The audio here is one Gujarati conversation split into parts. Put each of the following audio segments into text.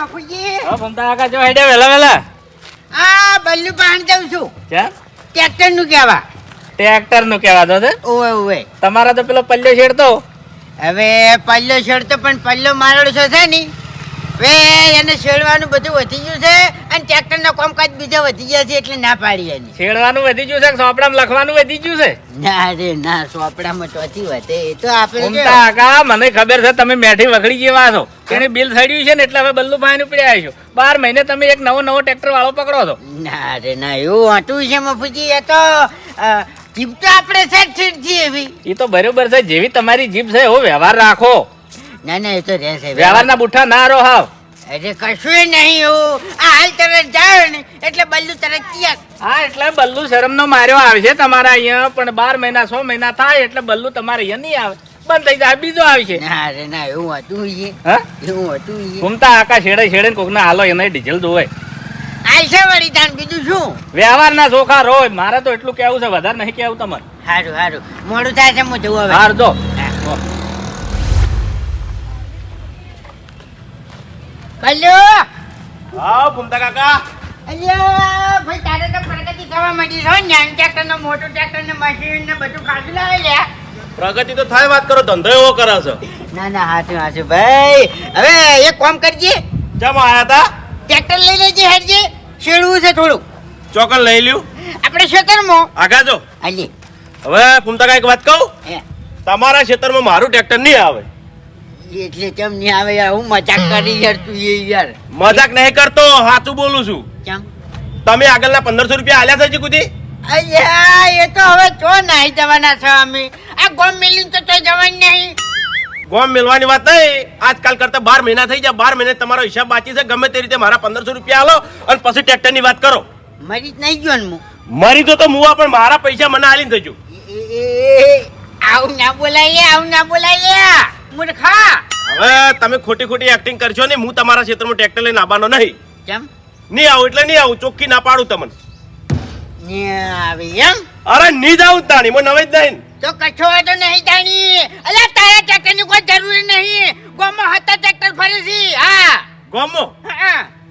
મફુજી હો ભમતા કાકા જો હેડે વેલા વેલા. આ બલ્લુ પાણ જાઉં છું. ચા ટ્રેક્ટરનું કહેવા. ટ્રેક્ટરનું કહેવા દો ઓવે ઓવે. તમારા તો પેલો પલ્લો છેડતો. હવે પલ્લો છેડતો પણ પલ્લો મારડો છે ની? હવે એને છેડવાનું બધું વધી ગયું છે અને ટ્રેક્ટર ના કામકાજ બીજા વધી ગયા છે એટલે ના પાડી એની. છેડવાનું વધી ગયું છે કે સોપડામાં લખવાનું વધી ગયું છે? ના રે ના સોપડામાં ચોથી વધે. એ તો આપણે કાકા મને ખબર છે તમે મેઠી વખડી જેવા છો. એને બિલ સડ્યું છે ને એટલે હવે બલ્લુ ભાઈ પડ્યા છો બાર મહિને તમે એક નવો નવો ટ્રેક્ટર વાળો પકડો છો. ના રે ના એવું હતું છે મફુજી એ તો જીપ તો આપણે સેટ સીટ છીએ એવી. એ તો બરોબર છે જેવી તમારી જીભ છે એવો વ્યવહાર રાખો. ના ના એ તો રહેશે વ્યવહારના બુઠ્ઠા ના રો હાવ. એટલે કશું નહીં એવું. આ હાલ તરત જાય ને એટલે બલ્લુ તરત હા એટલે બલ્લુ શરમનો માર્યો આવશે તમારા અહીંયા પણ બાર મહિના છ મહિના થાય એટલે બલ્લુ તમારે અહીંયા નહીં આવે. બંધ થઈ જાય બીજો આવશે ના રે ના એવું હતું છે હા? એવું હતું છે ઘૂમતા આકા છેડે છેડે કોકના હાલો એને ડીઝલ દોવાય આલશે વળી તાન બીજું શું? વ્યવહારના ચોખા રોય મારે તો એટલું કેવું છે વધારે નહીં કેવું તમારે. સારું સારું મોડું થાય છે હું જવું હવે હાર જો. બલ્લુ હા ભૂમતા કાકા. અલ્યા ભાઈ તારે તો પ્રગતિ થવા માંડી છો. નાનું ટ્રેક્ટર ને મોટું ટ્રેક્ટર ને મશીન ને બધું કાઢી લાવે લે પ્રગતિ તો થાય વાત કરો ધંધો એવો કરે છે. ના ના હાચું હાચું ભાઈ. હવે એક કામ કરજે. જમ આયા તા? ટ્રેક્ટર લઈ લેજે હેડજે. શેડવું છે થોડું ચોકન લઈ લ્યું. આપણે ખેતરમાં. આગા જો. હાલી. હવે ફૂમતા કાંઈક એક વાત કહું? તમારા ખેતરમાં મારું ટ્રેક્ટર નહીં આવે. એટલે કેમ નહીં આવે યાર? હું મજાક કરી યાર તું એ યાર. મજાક નહીં કરતો સાચું બોલું છું. કેમ? તમે આગળના પંદરસો રૂપિયા આલ્યા છે સુધી? અલ્યા એ તો હવે ચો નહીં જવાના છો અમે? આ ગોમ મિલિંગ તો તો જવાની નહીં. ગોમ મિલવાની વાત નહીં. આજકાલ કરતા બાર મહિના થઈ જાય બાર મહિને તમારો હિસાબ બાકી છે. ગમે તે રીતે મારા પંદરસો રૂપિયા આલો અને પછી ટ્રેક્ટરની વાત કરો. મરી જ નહીં ગયો ને મરી તો તો મુવા પણ મારા પૈસા મને આલીને થઈ એ- આવું ના બોલાય આવું ના બોલાય. હવે તમે ખોટી ખોટી એક્ટિંગ કરશો ને હું તમારા ક્ષેત્રમાં ટ્રેક્ટર લઈને આવવાનો નહીં. કેમ? નહીં આવું એટલે નહીં આવું ચોખ્ખી ના પાડું તમને. એમ? અરે નહીં જાઉં તાણી મને નવે જ નહીં તો કશો તો નહીં જાણી અલે તારા ટ્રેક્ટરની કોઈ જરૂરી નહીં. ગોમો હતા ટ્રેક્ટર ફરે છે હા. ગોમો?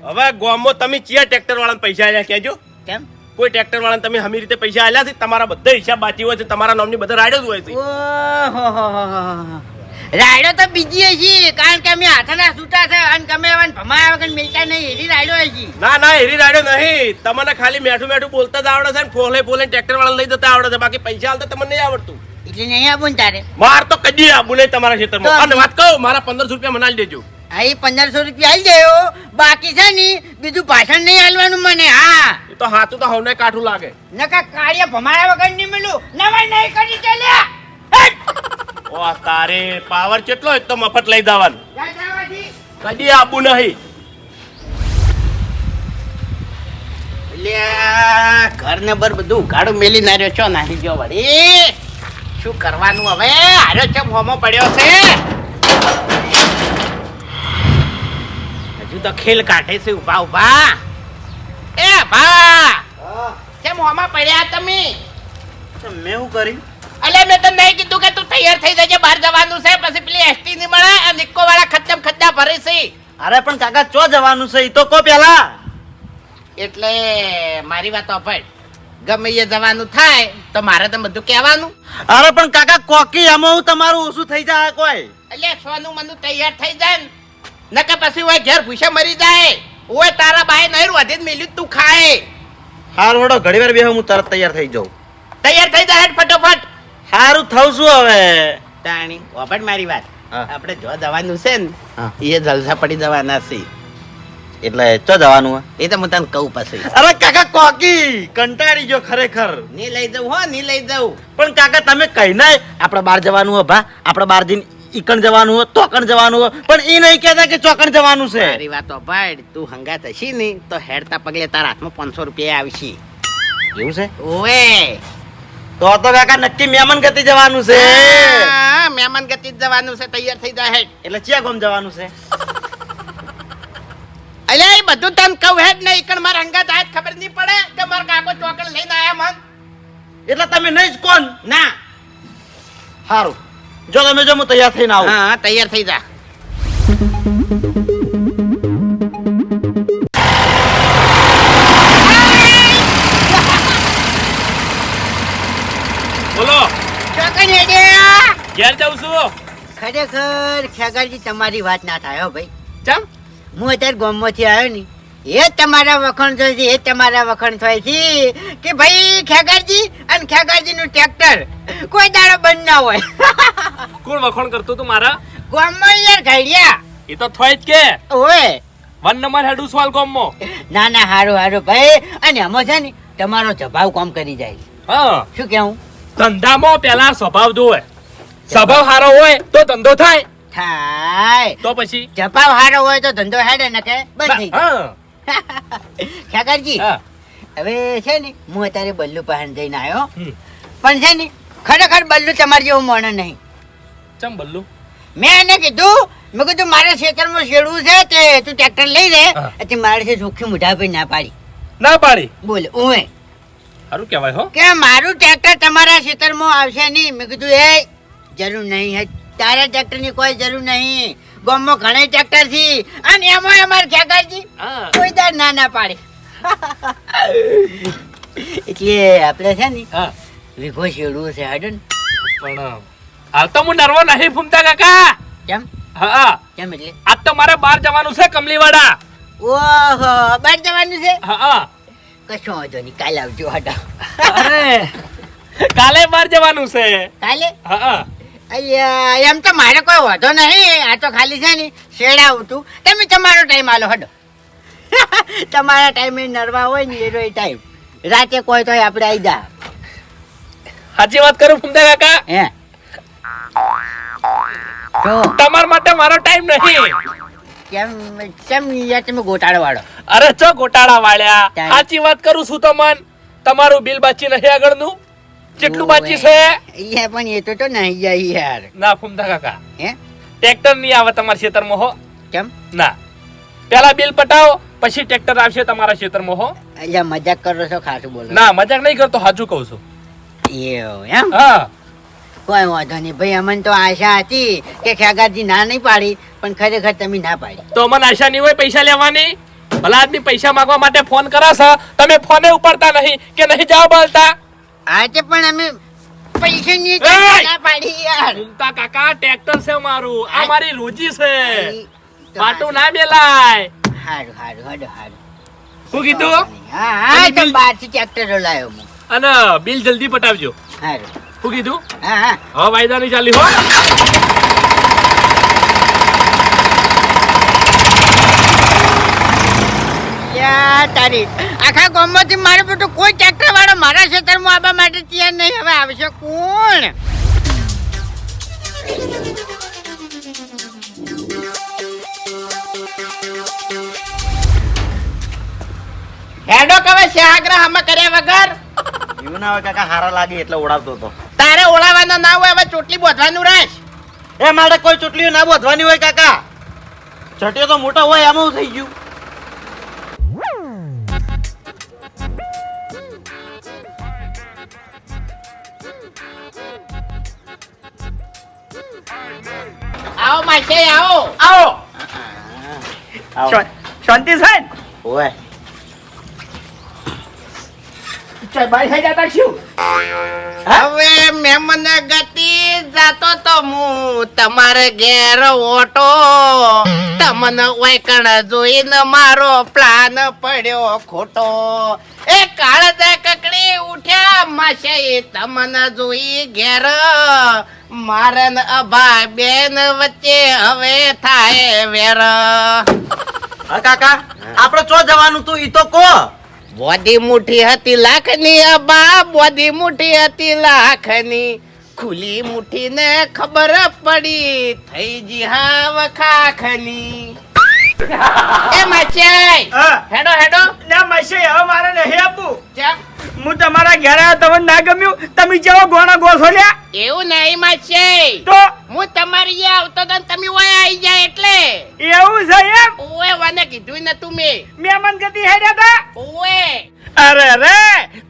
હવે ગોમો તમે ચિયા ટ્રેક્ટર વાળાને પૈસા આલ્યા કેજો કેમ? કોઈ ટ્રેક્ટર વાળાને તમે હમી રીતે પૈસા આલ્યા છે? તમારા બધા હિસાબ બાકી હોય છે તમારા નામની બધા રાડ્યો જ હોય છે. ઓહોહોહોહો. રાયડો તો બીજી હશી કારણ કે અમે હાથના છૂટા છે અને તમે એવા ભમાયા વગર મિલતા નહીં હેરી રાયડો હશી. ના ના હેરી રાયડો નહીં. તમને ખાલી મેઠું મેઠું બોલતા જ આવડે છે ને ફોલે ફોલે ટ્રેક્ટર વાળા લઈ જતા આવડે છે. બાકી પૈસા આવતા તમને નહીં આવડતું. એટલે નહીં આપું તારે. માર તો કદી આપું નહીં તમારા ક્ષેત્રમાં. તો- અને વાત કહું મારા પંદરસો રૂપિયા મનાવી દેજો. અહીં પંદરસો રૂપિયા આવી જાય બાકી છે ને બીજું ભાષણ નહીં હાલવાનું મને હા. એ તો હાથું તો હવને કાઠું લાગે. નકા કાર્ય ભમાયા વગર નહીં મળ્યું. નવાઈ નહીં કરી ચાલ્યા ઓ તારે પાવર કેટલો હોય તો મફત લઈ જવાનું. કદી આપું નહીં. ઘર ને બર બધું ઉઘાડું મેલી નાર્યો છો નાહી ગયો વળી. શું કરવાનું હવે? આર્યો છે હોમો પડ્યો છે. હજુ તો ખેલ કાઢે છે ઊભા ઊભા એ ભા કેમ હોમા પડ્યા તમે? મેં શું કર્યું? અલે મેં તો નહીં કીધું કે તું તૈયાર થઈ જજે બહાર જવાનું છે પછી પેલી એસટી ની મળે અને નિક્કો વાળા ખચ્ચમ ખચ્ચા ભરે છે અરે પણ કાકા ચો જવાનું છે? તો કો પેલા. એટલે મારી વાત સાંભળ ગમે એ જવાનું થાય તો મારે તો બધું કહેવાનું. અરે પણ કાકા કોકી હું તમારું ઓછું થઈ જાય કોઈ? એટલે સોનું મનું તૈયાર થઈ જાય ને. નકર પછી ઓય ઘેર ભૂસે મરી જાય. ઓય તારા બાય નહીં વધે મેલ્યું તું ખાય. હાર વડો ઘડીવાર બેહો હું તરત તૈયાર થઈ જાઉં. તૈયાર થઈ જાય ફટોફટ. સારું થવું શું હવે. તાણી વાપડ મારી વાત. આપણે જો જવાનું છે ને હા. એ જલસા પડી જવાના છે. એટલે ચો જવાનું હે? એ તો હું તને કહું પછી. અરે કાકા કોકી કંટાળી ગયો ખરેખર. ની લઈ જાઉં હો ની લઈ જાઉં. પણ કાકા તમે કહી ના આપણે બહાર જવાનું હો ભા. આપણે બહાર જઈને ઈકણ જવાનું હોય તોકણ જવાનું હો પણ એ નહીં કહેતા કે ચોકણ જવાનું છે. મારી વાતો ભાઈ તું હંગાત હશી નહીં તો હેડતા પગલે તારા હાથમાં પાંચસો રૂપિયા આવશે એવું છે? ઓએ તો તો કાકા નક્કી મહેમાન ગતિ જવાનું છે. મહેમાન ગતિ જવાનું છે તૈયાર થઈ જાય એટલે ચિયા ગોમ જવાનું છે. અલે એ બધું તને કહું હેડ ને ઈકણ મારા અંગત આજ ખબર નહીં પડે કે માર કાકો ચોકડ લઈને આયા મન? એટલે તમે નહીં જ કોણ? ના. સારું જો તમે જો હું તૈયાર થઈને આવું. હા તૈયાર થઈ જા. ઘેર જાઉં છું. ખરેખર ખેગરજી તમારી વાત ના થાય હો ભાઈ. ચમ? હું અત્યારે ગામમાંથી આવ્યો ને એ તમારા વખાણ થાય છે એ તમારા વખાણ થાય છે કે ભાઈ ખેગરજી અને ખેગારજીનું ટ્રેક્ટર કોઈ દાડો બંધ ના હોય. કોણ વખાણ કરતું તું મારા? ગામમાં યાર ઘડિયા. એ તો થોય જ કે. ઓય વન નંબર હેડું સવાલ ગોમમાં. ના ના હારું હારું ભાઈ. અને આમાં છે ને તમારો સ્વભાવ કામ કરી જાય હા. શું કેવું? ધંધામાં પેલા સ્વભાવ જોવે. સ્વભાવ સારો હોય તો ધંધો થાય. થાય. તો પછી? જપાવ હારો હોય તો ધંધો હેડે ને કે બંધ થઈ જાય હા. હવે છે ને હું અત્યારે બલ્લુ પાસે જઈને આવ્યો. પણ છે ને ખરેખર બલ્લુ તમારી જેવું મોણ નહીં. ચમ બલ્લુ? મેં એને કીધું મેં કીધું મારે ખેતરમાં શેડવું છે તે તું ટ્રેક્ટર લઈ લે. તે મારે છે ચોખ્ખી મુઢા પર ના પાડી. ના પાડી? બોલ ઉએ સારું કહેવાય હો. કે મારું ટ્રેક્ટર તમારા ખેતરમાં આવશે નહીં. મેં કીધું એ જરૂર નહીં હે. તારા ટ્રેક્ટરની કોઈ જરૂર નહીં. ગામમાં ઘણા ટ્રેક્ટર છે. અને એમાં અમારે ખેગારજી કોઈ દાડ ના ના પાડે. એટલે આપણે છે ને વિઘો શેડવું છે હડન પણ હાલ તો હું નર્વો નહીં ફૂમતા કાકા. કેમ? હા. કેમ એટલે? આજ તો મારે બહાર જવાનું છે કમલીવાડા. ઓહો બહાર જવાનું છે? હા. કશો વાંધો નહીં કાલે આવજો હડો. અરે કાલે બહાર જવાનું છે. કાલે? હા. અయ్యા, એમ તો મારે કોઈ વાંધો નહીં. આ તો ખાલી છે ને શેડાવું તું. તમે તમારો ટાઈમ આલો હડો. તમારા ટાઈમે નરવા હોય ને એનો ટાઈમ રાતે કોઈ તો આપણે આવી જા. સાચી વાત કરું ફૂમતા કાકા? હે? તો તમારા માટે મારો ટાઈમ નહીં. કેમ કેમ યાર તમે ગોટાળો વાળો? અરે ચો ગોટાળા વાળ્યા? સાચી વાત કરું છું તો મન. તમારું બિલ બાચી નહીં આગળનું. કેટલું બાકી છે? અહીંયા પણ એ તો તો નહીં જાય યાર. ના ફૂમતા કાકા. હે? ટ્રેક્ટર નહીં આવે તમારા ખેતરમાં હો. કેમ? ના. પેલા બિલ પટાવો પછી ટ્રેક્ટર આવશે તમારા ખેતરમાં હો. અહીંયા મજાક કરો છો ખાસું બોલો. ના મજાક નહીં કરતો સાચું કહું છું. એવું એમ? હા. કોઈ વાંધો નહીં. ભાઈ અમને તો આશા હતી કે ખેગારજી ના નહીં પાડી પણ ખરેખર તમે ના પાડી. તો અમને આશા નહીં હોય પૈસા લેવાની? ભલા આદમી પૈસા માંગવા માટે ફોન કરે છે. તમે ફોને ઉપાડતા નહીં કે નહીં જાઓ બોલતા? આજે પણ અમે એય! ના પાડી યાર. ચિંતા કાકા ટ્રેક્ટર છે મારું આ મારી રોજી છે. પાટો ના મેલાય હારું હારું હારું હારું. શું કીધું? હા હા તો બહારથી ટ્રેક્ટર લાવ્યો હું. અને બિલ જલ્દી પટાવજો. હારું. શું કીધું? હા હા. હવે વાયદા નહીં ચાલી હો. તારી. આખા ગામમાંથી મારે બધું કોઈ ટ્રેક્ટર વાળો મારા ક્ષેત્રમાં આવવા માટે ત્યાં નહીં. હવે આવશે કોણ? હેડો કવે શાહગ્રહ અમે કર્યા વગર? એવું ના હોય કાકા હારા લાગે એટલે ઓળાવતો હતો. તારે ઓળાવાનો ના હોય હવે ચોટલી બોધવાનું રાખ એ મારે કોઈ ચોટલી ના બોધવાની હોય કાકા. ચટિયો તો મોટો હોય એમાં હું થઈ ગયું. આવો માસે આવો આવો. શાંતિ છે ને? ઓય ચાલ બાઈ થઈ જતા શું હવે મેમન ગતિ જાતો તો હું તમારે ઘેર ઓટો. તમને ઓયકણ જોઈને મારો પ્લાન પડ્યો ખોટો. એ કાળજા કકડી ઉઠ્યા માસે તમને જોઈ ઘેર. મારન ને અભા બેન વચ્ચે હવે થાય વેર. કાકા આપણે ચો જવાનું તું ઈ તો કો. બોધી મુઠ્ઠી હતી લાખની અબા બોધી મુઠી હતી લાખની. ખુલી મુઠી ને ખબર પડી થઈ જી હાવ ખાખની. એ માચાઈ હેડો હેડો. ના મશે હવે મારે નહીં આપવું ચા હું તમારા ઘરે આવ્યો તમને ના ગમ્યું? તમે જેવો ગોણા ગોસો લ્યા એવું નહીં માચાઈ તો? હું તમારી અહીંયા આવતો તો તમે ઓય આવી જાય એટલે. એવું છે એમ? ઓય વાને કીધું નતું મે. મહેમાન ગતિ હેડ્યા તા? ઓય. અરે રે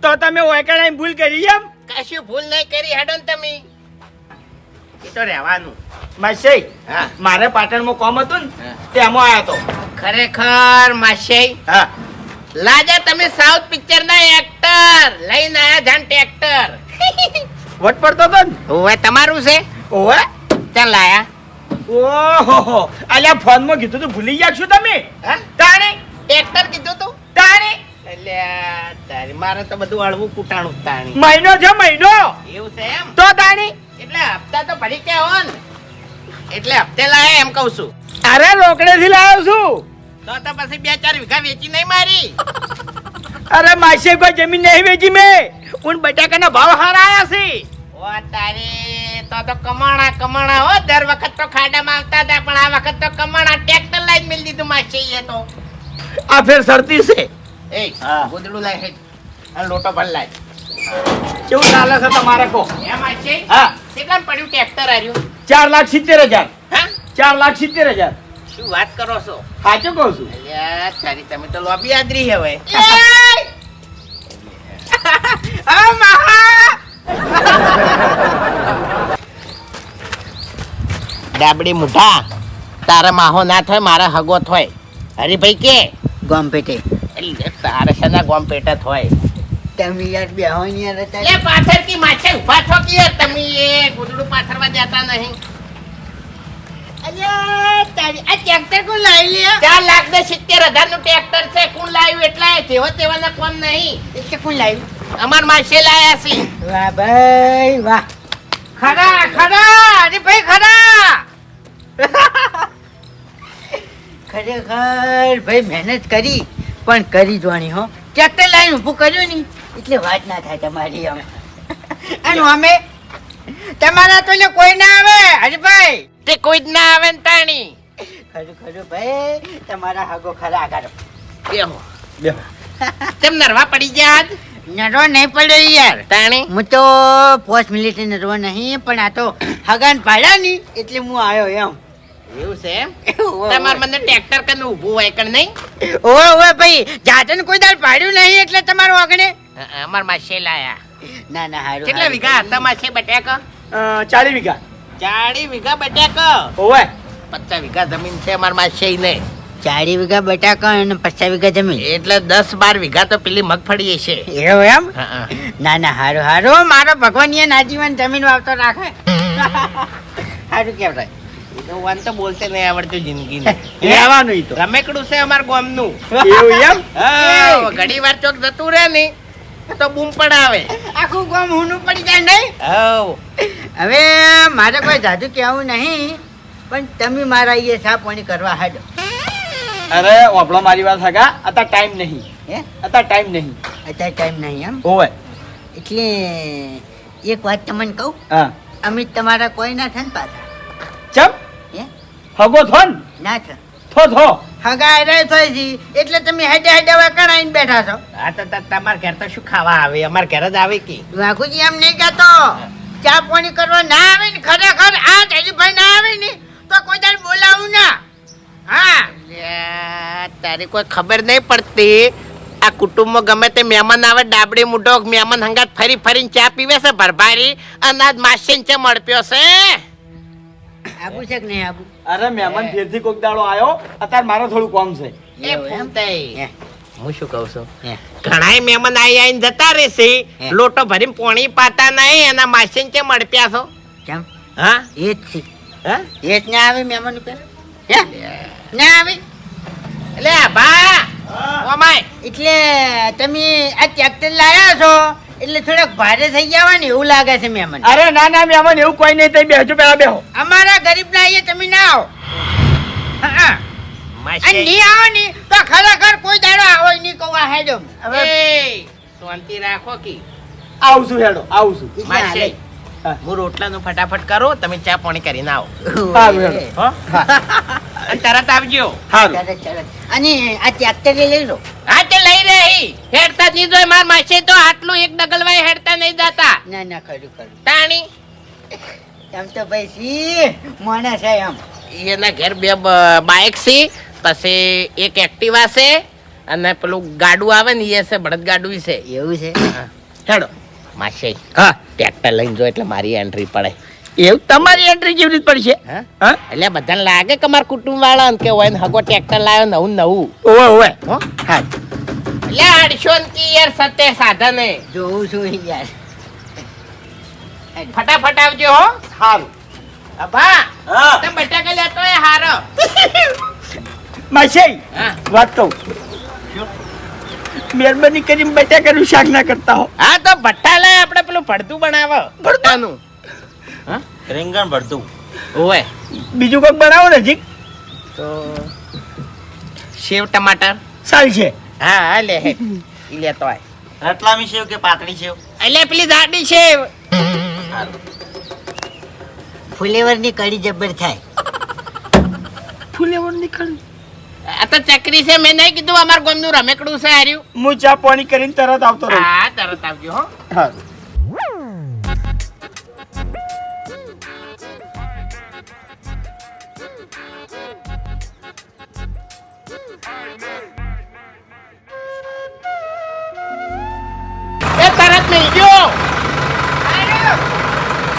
તો તમે ઓયકણાઈ ભૂલ કરી એમ? કશું ભૂલ નહીં કરી હેડો ને તમે. એ તો રહેવાનું. મશે હા. મારે પાટણમાં કોમ હતું ને તેમાં આવ્યો તો. ખરેખર માસાઈ હા. લાજા તમે સાઉથ પિક્ચર ના એક્ટર લઈને આયા જાન ટ્રેક્ટર વટ પડતો તો ને? ઓવે તમારું છે? ઓવે? ચાલ લાયા. ઓહો અલ્યા ફોનમાં કીધું તું ભૂલી ગયા છો તમે? હા? તાણી? ટ્રેક્ટર કીધું તું? તાણે? એટલે તારી મારે તો બધું અળવું કૂટાણું તાણી. મહિનો છે મહિનો? એવું છે એમ? તો તાણી? એટલે હપ્તા તો ભરી કે હો ને એટલે હપ્તે લાયા એમ કહું છું. અરે રોકડેથી લાવ્યો છું. તો તો પછી બે ચાર વીઘા વેચી નહીં મારી. અરે માસે કોઈ જમીન નહીં વેચી મેં. ઉન બટાકાના ભાવ હારા આયા છે. ઓ તારી તો તો કમાણા કમાણા હો. દર વખત તો ખાડા માંગતા હતા પણ આ વખત તો કમાણા ટ્રેક્ટર લાઈન મિલ દીધું માસે એ તો. આ ફેર સરતી છે. એ હા. ગુદડું લાય હેડ અને લોટો ભર લાય. કેવું ચાલે છે તમારે કહો એ માસે? હા. કેટલા પડ્યું ટ્રેક્ટર આર્યું? ચાર લાખ સિત્તેર હજાર. હા? ચાર લાખ સિત્તેર હજાર. શું વાત કરો છો? સાચું કહું છું. અલ્યા તારી તમે તો લોબી આદરી હવે. ડાબડી મુઠા તારા માહો ના થાય મારા હગો થાય. હરીભાઈ કે? ગોમ પેટે એટલે તારે શેના ગોમ પેટે થાય. તમે યાર બેહો ને યાર એ અત્યારે. કી માછે ઊભા છો કે તમે એ ગુદડું પાથરવા જતા નહીં. આ ટ્રેક્ટર કોણ લાવી લે? ચાર લાખ ને સિત્તેર હજારનું ટ્રેક્ટર છે. કોણ લાવ્યું એટલા તેવો તેવાના કોમ નહીં. એટલે કોણ લાવ્યું? અમાર માસે લાયા છે. વાહ ભાઈ વાહ. ખરા ખરા અરે ભાઈ ખરા. ખરેખર ભાઈ મહેનત કરી પણ કરી જોણી હો. ટ્રેક્ટર લાઈન ઊભું કર્યું ને એટલે વાત ના થાય તમારી અમે અને અમે તમારા તો કોઈ ના આવે હરીભાઈ તે કોઈ જ ના આવે ને તાણી. ખરું ખરું ભાઈ તમારા હગો ખરા કરો. બેહો. બેહો. તેમ નરવા પડી ગયા આજ? નરો નહીં પડ્યો યાર. તાણી? હું તો પોસ્ટ મિલિટરી નરવો નહીં પણ આ તો હગન પાડ્યા ની એટલે હું આવ્યો એમ. એવું છે એમ? તમાર મને ટ્રેક્ટર કને ઊભું હોય કણ નહીં? ઓવે ઓવે ભાઈ જાતન કોઈ દાળ પાડ્યું નહીં એટલે તમારું આગળ અ, અમાર માસે લાયા ના ના હારું કેટલા વીઘા હતા માસે બટાકા? ચાલીસ ચાલી વીઘા. ચાળી વીઘા બટાકા. ઓવે પચાસ વીઘા જમીન છે અમાર માસે ને. ચારી વીઘા બટાકા અને પચાસ વીઘા જમીન? એટલે દસ બાર વીઘા તો પેલી મગફળી છે એવું એમ. ના ના હારું હારું. મારો ભગવાન એ નાજીવન જમીન વાવતો રાખે. હારું કેવડાય થાય તો બોલશે તો બોલતે નહીં આવડતું જિંદગીને. રહેવાનું ઈ તો. રમેકડું છે અમાર ગામનું. એવું એમ? ઘણી વાર ચોક જતું રહે ને. તો બૂમ પડાવે. આખું ગામ હુનું પડી જાય નહીં? હવ. હવે મારે કોઈ જાદુ કહેવું નહીં પણ તમે મારા એ સાપોણી કરવા હાડો અરે ઓપળો મારી વાત હગા. અત્યારે ટાઈમ નહીં. હે? અત્યારે ટાઈમ નહીં. અત્યારે ટાઈમ નહીં એમ? ઓવે એટલે એક વાત તમને કહું? હા. અમિત તમારા કોઈ ના થાય ને પાછા. ચમ? હે? હગો થો ને. ના થાય થો થો. હગા રે થઈ જી એટલે તમે હેડે હેડે હવે બેઠા છો. હા તો તમાર ઘેર તો શું ખાવા આવે? અમાર ઘેર જ આવે કે? વાઘુજી એમ નહીં કહેતો. ચા પાણી કરવા ના આવે ને ખરેખર આ જયજીભાઈ ના આવે ને તો કોઈ દાડ બોલાવું ના. હા. તારી કોઈ ખબર નહીં પડતી. આ કુટુંબમાં ગમે તે મહેમાન આવે ડાબડી મુઢો મહેમાન હંગાત ફરી ફરીને ચા પીવે છે ભરભારી. અને આજ માસીન ચા મળપ્યો છે. આબુ છે કે નહીં આબુ? અરે મહેમાન ફેરથી કોક દાડો આવ્યો અત્યારે મારે થોડું કામ છે. હે, શું કહું છું? ઘણા ઘણાય મહેમાન આવી આવીને જતા રહેશે લોટો ભરીને પોણી પાતા નહીં એના માસીન કેમ મળપ્યા છો? કેમ? હા? એ જ છે. હા? એ જ ના આવે મહેમાન ઉપર? ના આવે? એટલે બા ઓમાય. એટલે તમે આ ટ્રેક્ટર લાયા છો? એટલે થોડાક ભારે થઈ જવા ને એવું લાગે છે મહેમાન. અરે ના ના મહેમાન એવું કોઈ નહીં થઈ બેહજો પેલા બેહો. અમારા ગરીબ ના અહીંયા તમે ના આવો. હા, નહીં આવો ને તો ખરેખર કોઈ દાડો આવો નહીં કહું હેડો. હવે એ, શાંતિ રાખો કે. આવશું હેડો આવશું. માસી. હા. હું રોટલાનું ફટાફટ કરું તમે ચા પાણી કરીને આવો. અને તરત આવજો. અને આ ટ્રેક્ટર લઈ લો હા તે લઈ રહી હેડતા જ નહીં માર માસે તો આટલું એક ડગલવાય હેડતા નહીં જતા. ના ના ખરું ખરું. તાણી. એમ તો ભાઈ સી માણસ છે એમ. એના ઘેર બે બ- બાઇક છે પછી એક એક્ટિવા છે અને પેલું ગાડું આવે ને એ છે બળદ ગાડું છે. એવું છે? હેડો. માસે. હા. ટ્રેક્ટર લઈને જો એટલે મારી એન્ટ્રી પડે. એવું? તમારી એન્ટ્રી કેવી રીતે પડશે? એટલે બધાને લાગે કે મારા કુટુંબ વાળા કે હોય ને હગો ટ્રેક્ટર લાવ્યો નવું નવું ઓવે ઓવે. હા? એટલે અડશો ને યાર સત્ય સાધન. જોઉં છું યાર. ફટાફટ આવજો હો. સારું અભા તમે બટાકા લેતો એ હારો. માસી વાત કહું. મહેરબાની કરીને બટાકાનું શાક ના કરતા હો. હા તો ભટ્ટા લાય આપણે પેલું ભડતું બનાવો. ભટ્ટાનું રીંગણ ભડતું ઓવે. બીજું કંઈક બનાવો ને હજી તો સેવ ટમાટર. છે. હા હા લે હે. ઈ લેતો આય રતલામી સેવ કે પાતળી સેવ? એટલે પેલી દાડી સેવ. ફુલેવરની કઢી જબ્બર થાય. ફુલેવર નીકળી આ તો ચકરી છે મેં નહીં કીધું અમાર ગોમનું રમેકડું છે હાર્યું. હું ચા પાણી કરીને તરત આવતો રહું. હા તરત આવજો હો. હા. એ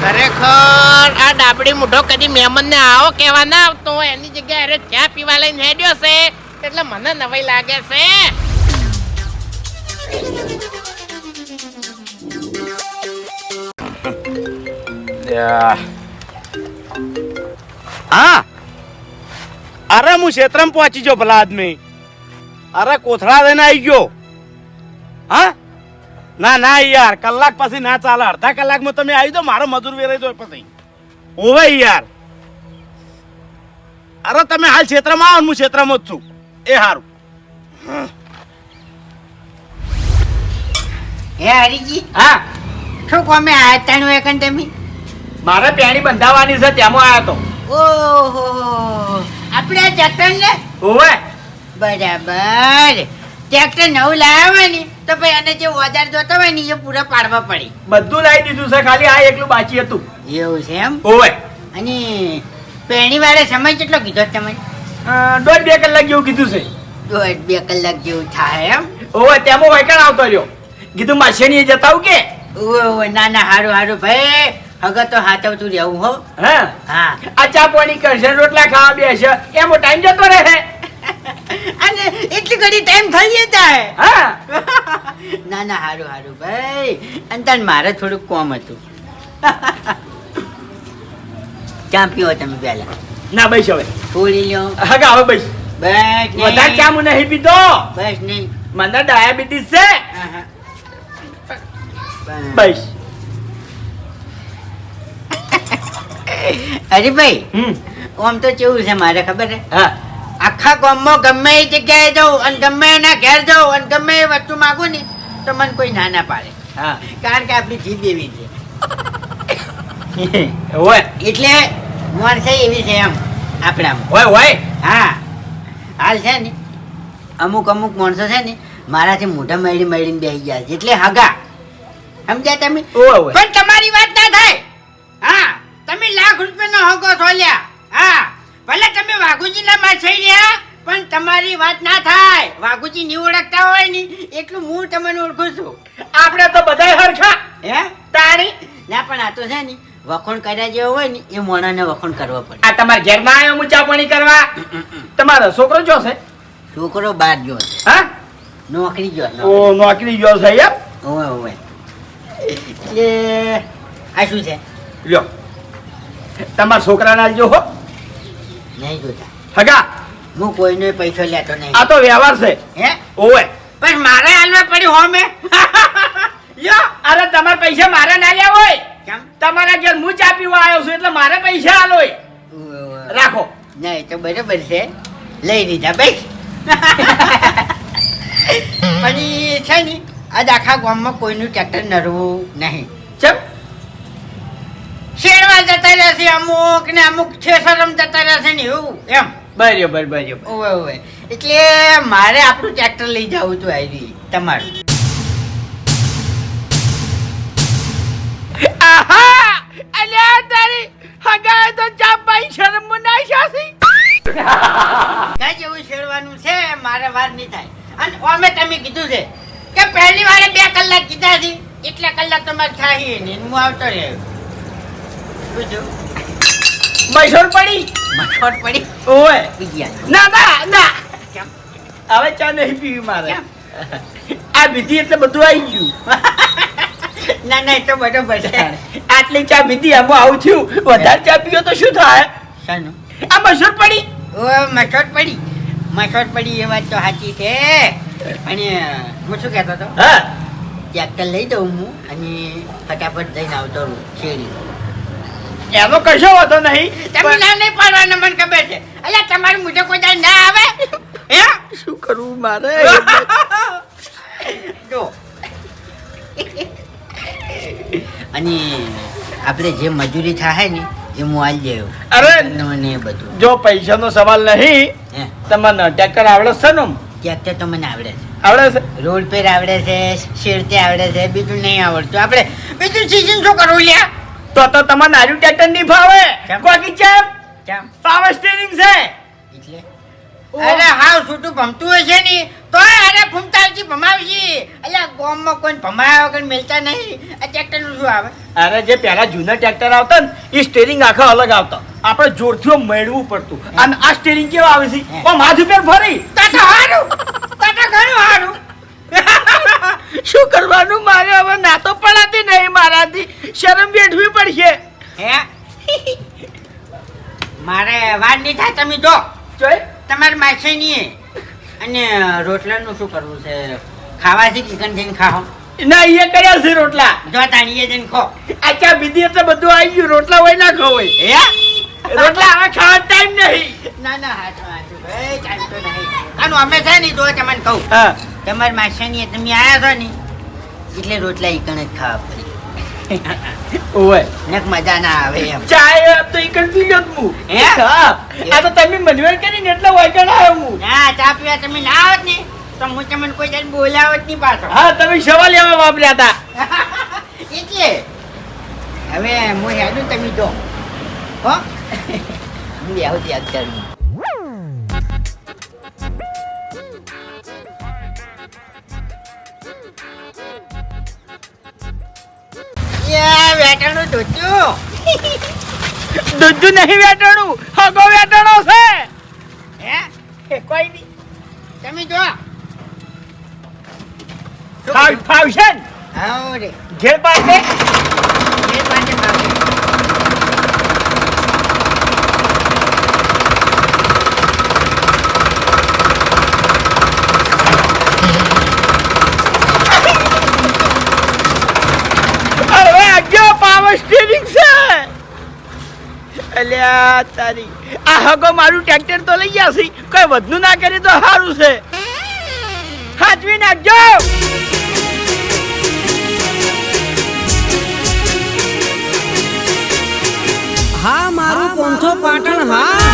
ખરેખર આ ડાબડી મુઢો કદી મહેમાન ને આવો કેવા ના આવતો. એની જગ્યાએ અરે ચા પીવા લઈને હેડ્યો છે. એટલે મને નવાઈ લાગે છે. હા. અરે હું ક્ષેત્રમાં પહોંચી ગયો ભલા આદમી. અરે કોથળા લઈને આવી ગયો. હા? ના ના યાર કલાક પછી ના ચાલે. અડધા કલાકમાં તમે આવી દો મારો મજૂર વેરાઈ દો પછી. હોવે યાર. અરે તમે હાલ ક્ષેત્રમાં આવો હું ક્ષેત્રમાં જ છું. એ સારું હે હરીજી હા? શું કોમે આ ત્રણ એકન તમે? મારે પેણી બંધાવવાની છે તેમાં આવ્યો તો. ઓહો આપણે ટ્રેક્ટર ને ઓવે બરાબર. ટ્રેક્ટર નવું લાવવાની તો ભાઈ એને જે ઓજાર જોતો હોય ને એ પૂરા પાડવા પડી. બધું લાવી દીધું છે ખાલી આ એકલું બાકી હતું. એવું છે એમ? ઓય અને પેણી વાળે સમય કેટલો કીધો તમે? દોઢ બે કલાક જેવું કીધું છે. દોઢ બે કલાક જેવું થાય એમ? ઓય ત્યાંમાં વૈકણ આવતો રહ્યો. કીધું માછેની જતા આવું કે? ઓય ના ના હારું હારું ભાઈ. હગર તો હાચવતું રહેવું હો. હા? હા. આ ચા પાણી કરશે રોટલા ખાવા બેસે. એમાં ટાઈમ જતો રહે. અને એટલી ઘડી ટાઈમ થઈ જાય હા. ના ના હારું હારું ભાઈ. અને તાન મારે થોડુંક કોમ હતું. ચા પીવો તમે પહેલા ના બસ હવે. થોડી લ્યો. હા હવે બસ. બસ વધારે ચા હું નહીં પીતો બસ નહીં. મને ડાયાબિટીસ છે. બસ. અરે ભાઈ હમ. આમ તો કેવું છે મારે ખબર હે? હા. આખા ગામમાં ગમે એ જગ્યાએ જાઉં અને ગમે એના ઘેર જાઉં અને ગમે એ વસ્તુ માગું ને તો મને કોઈ ના ના પાડે. હા. કારણ કે આપણી જીભ એવી છે. હોય. એટલે માણસે એવી છે એમ આપણામાં. હોય હોય. હા. હાલ છે ને અમુક અમુક માણસો છે ને મારાથી મોઢા મળી મળીને બેસી ગયા છે. એટલે હગા. સમજ્યા તમે? પણ તમારી વાત ના થાય. હા. તમે લાખ રૂપિયાનો હગો થોલ્યા હા. ભલે તમે વાઘુજીના માં થઈ રહ્યા પણ તમારી વાત ના થાય. વાઘુજી ની ઓળખતા હોય ને એટલું હું તમને ઓળખું છું. આપણે તો બધાય હરખા. હે? તાણી? ના પણ આ તો છે ને વખોણ કર્યા જેવો હોય ને એ મોણાને વખોણ કરવો પડે. આ તમારા ઘેર ના આવ્યો હું ચા કરવા તમારો છોકરો જો છે? છોકરો બાર જો છે. હા? નોકરી જો ઓ નોકરી. જો છે યાર ઓય ઓય એ આ શું છે? લ્યો. તમારા છોકરાના જો હો. નહીં જોતા. હગા. હું કોઈનો પૈસો લેતો નહીં. આ તો વ્યવહાર છે. હે? ઓવે. પણ મારે હાલમાં પડી હો મેં. લ્યો અરે તમારા પૈસા મારે ના લ્યા હોય. કેમ? તમારા ઘેર હું ચા પીવા આવ્યો છું એટલે મારે પૈસા હાલો. રાખો. નહીં તો બરાબર છે. લઈ લીધા ભાઈ પણ છે ને આજ આખા ગામમાં કોઈનું ટ્રેક્ટર નરવું નહીં. ચમ? શેરવા જતા રહેશે અમુક ને અમુક છેસરમ જતા રહેશે ને એવું એમ. બરાબર બરાબર. ઓવે ઓવે. એટલે મારે આપણું ટ્રેક્ટર લઈ જવું હતું આવી તમારું. આહા! અલ્યા તારી હગાએ તો ચા પાઈ શરમ ના શાસી કઈ જેવું શેરવાનું છે મારે વાર નહીં થાય. અને અમે તમે કીધું છે કે પહેલી વારે બે કલાક કીધા છે એટલા કલાક તમારે થાય નહીં હું આવતો રહ્યો. મૈસૂર પડી. મઠોટ પડી? ઓય. બીજી ના ના ના. કેમ? હવે ચા નહીં પીવી મારે. આ બીજી એટલે બધું આવી ગયું. ના ના તો બરોબર છે આટલી ચા બીધી આમાં આવું થયું. વધારે ચા પીવો તો શું થાય? શાનું? આ મસૂર પડી. ઓ મસોટ પડી. મસોટ પડી એ વાત તો સાચી છે. અને હું શું કહેતો હતો? હા. ટ્રેક્ટર લઈ દઉં હું અને ફટાફટ જઈને આવતો રહું. શેરી. એનો કશો વાંધો નહીં તમે ના નહીં પાડવાના મને ખબર છે. અલ્યા તમારું મુજબ કોઈ દાડો ના આવે? હે? શું કરવું મારે? જો. અને આપણે જે મજૂરી થાય ને એ હું આલી જાય અરે! ને બધું. જો પૈસાનો સવાલ નહીં તમને ટ્રેક્ટર આવડે છે ને ટ્રેક્ટર તો મને આવડે છે. આવડે છે? રોડ પર આવડે છે શેરતે આવડે છે બીજું નહીં આવડતું. આપણે બીજું સીઝન શું કરવું લ્યા? તો તો તમારે નાર્યું ટ્રેક્ટર નહીં ફાવે? કેમ? કોકી ચેપ કેમ? પાવર સ્ટીરિંગ છે. એટલે? અરે હાવ છૂટું ભમતું હોય છે ને તોય અરે ફૂમતાલજી ભમાવજી અલ્યા ગામમાં કોઈ ભમાયા વગર મેલતા નહીં. આ ટ્રેક્ટરનું શું આવે? અરે જે પહેલા જૂના ટ્રેક્ટર આવતા ને એ સ્ટેરિંગ આખા અલગ આવતા. આપણે જોરથી મેળવું પડતું. અને આ સ્ટેરિંગ કેવા આવે છે. ઓ માથું પર ફરી. તાતા હારું. તાતા ઘણું હારું. શું કરવાનું? મારે હવે ના તો પડાતી નહીં મારાથી. શરમ બેઠવી પડશે. હે? મારે વાર નહીં થાય તમે જો. જોઈ? તમારે માસે નહીં અને રોટલાનું શું કરવું છે? ખાવાથી ચિકન થઈને ખાઓ. ના એ કર્યા છે રોટલા. જો તાણીએ જઈને ખો. આ બીજી એટલે બધું આવી ગયું. રોટલા હોય ના ખવાય. હે? રોટલા હવે ખાવાનો ટાઈમ નહીં. ના ના હાથ હાચું. ભાઈ ચાલતો નહીં. આનું અમે છે ને તો તમને કહું. હા. તમારી માસાની તમે આયા છો ને એટલે રોટલા ઈકણ જ ખાવા પડી. ઓય નક મજા ના આવે એમ. ચાય તો ઈ પી લ્યો હું? હે? આ તો તમે મજવર કરીને એટલે વાયકણ આવ્યો હું. ના ચા પીવા તમે ના આવત ને તો હું તમને કોઈ દર બોલાવત નહીં પાછો. હા તમે સવાલ એવા વાપર્યા હતા. એટલે હવે હું યાદું તમે જો. હો? હું યાદ કરું. વેટાણું ધોત્યું દૂધ નહીં વેટાણું હગો વેટાણો છે. હે? કોઈ નહીં. તમે જો. ફાવ ફાવશન? આવો રે. ઘેર પાસે ઘેર પાસે પાસે અલ્યા તારી. આ હગો મારું ટ્રેક્ટર તો લઈ ગયા છે. કોઈ વધુ ના કરે તો સારું છે. હાચવી નાખજો. હા મારું પોંથો પાટણ હા.